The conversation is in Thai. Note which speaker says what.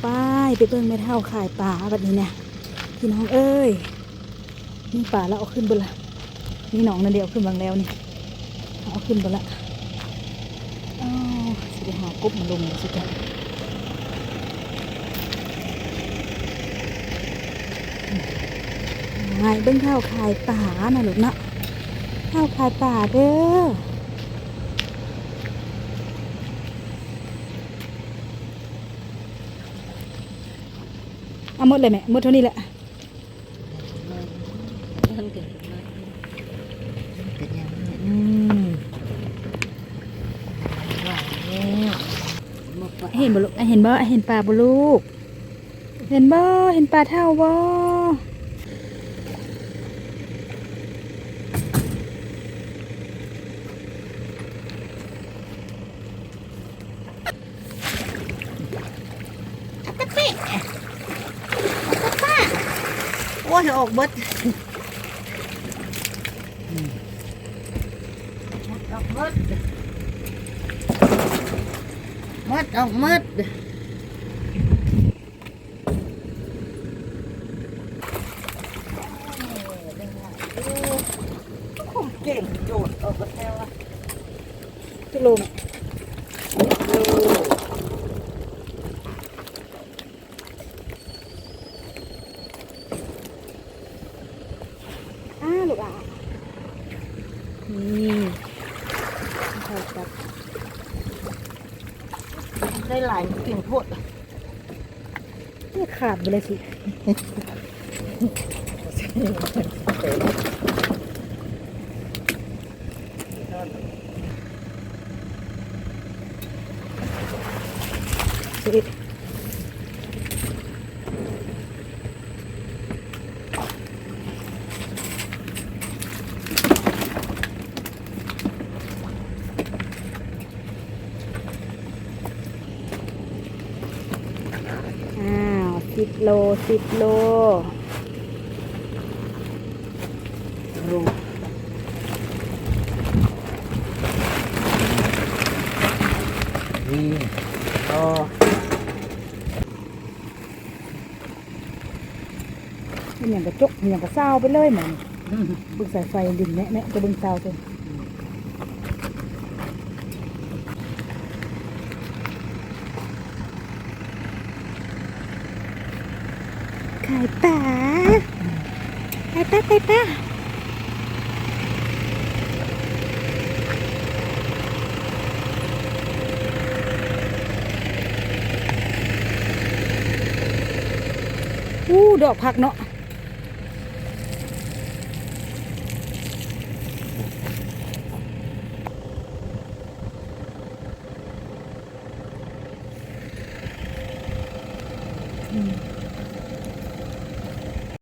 Speaker 1: ไปเบิ่งไม่เท่าขายปลาแบบนี้เนี่ยพี่น้องเอ้ยนี่ปลาแล้วเอาขึ้นบนละนี่หนองนั่นเดียวขึ้นบางแล้วนี่เอาขึ้นบนละอ้าวสิไปหากบมาลงสิจ้ะหายเบิ่งเท่าขายปลานะลูกนะเท่าขายปลาเด้อ เอาหมดเลยแม่หมดเท่านี้แหละ
Speaker 2: เห็นยังไง
Speaker 1: อืม
Speaker 2: ว่าแล้วมาปะ
Speaker 1: เห็นบ่ลูกเห็นบ่เห็นปลาบ่ลูก เห็นบ่เห็นปลาเท่าบ่
Speaker 2: อ้ยออกเบิดออกเบิดหมดออกหมดเก่งโดดออกมาแล้วอะ
Speaker 1: ตุลม ลูกอะนี่ใส่กับ
Speaker 2: ได้หลายเก่งโพด
Speaker 1: นี่ขาดไปเลยสิสิ สิบโลสิบโล
Speaker 2: รู
Speaker 1: วิ่ง
Speaker 2: ต่อ
Speaker 1: เป็นอย่างกระจกเป็นอย่างกระเศร้าไปเลยเหมือนบึกสายไฟดินแนะแนะจะบึงเศร้าเลายป่าขายป่าขายป่าอู้ดอกผักเนาะอืม